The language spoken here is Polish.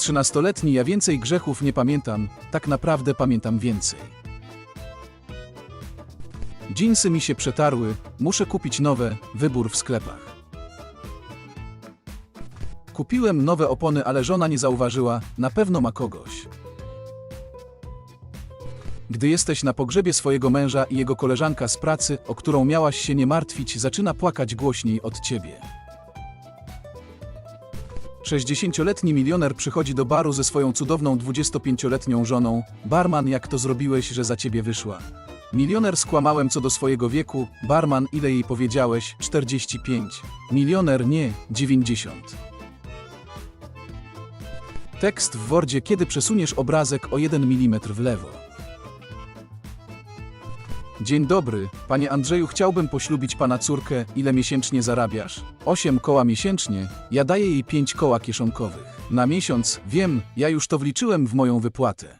Trzynastoletni ja więcej grzechów nie pamiętam, tak naprawdę pamiętam więcej. Dżinsy mi się przetarły, muszę kupić nowe, wybór w sklepach. Kupiłem nowe opony, ale żona nie zauważyła, na pewno ma kogoś. Gdy jesteś na pogrzebie swojego męża i jego koleżanka z pracy, o którą miałaś się nie martwić, zaczyna płakać głośniej od ciebie. 60-letni milioner przychodzi do baru ze swoją cudowną 25-letnią żoną. Barman, jak to zrobiłeś, że za ciebie wyszła? Milioner skłamałem co do swojego wieku. Barman, ile jej powiedziałeś? 45. Milioner nie, 90. Tekst w Wordzie, kiedy przesuniesz obrazek o 1 mm w lewo. Dzień dobry, panie Andrzeju, chciałbym poślubić pana córkę. Ile miesięcznie zarabiasz? 8 koła miesięcznie. Ja daję jej 5 koła kieszonkowych. Na miesiąc, wiem, ja już to wliczyłem w moją wypłatę.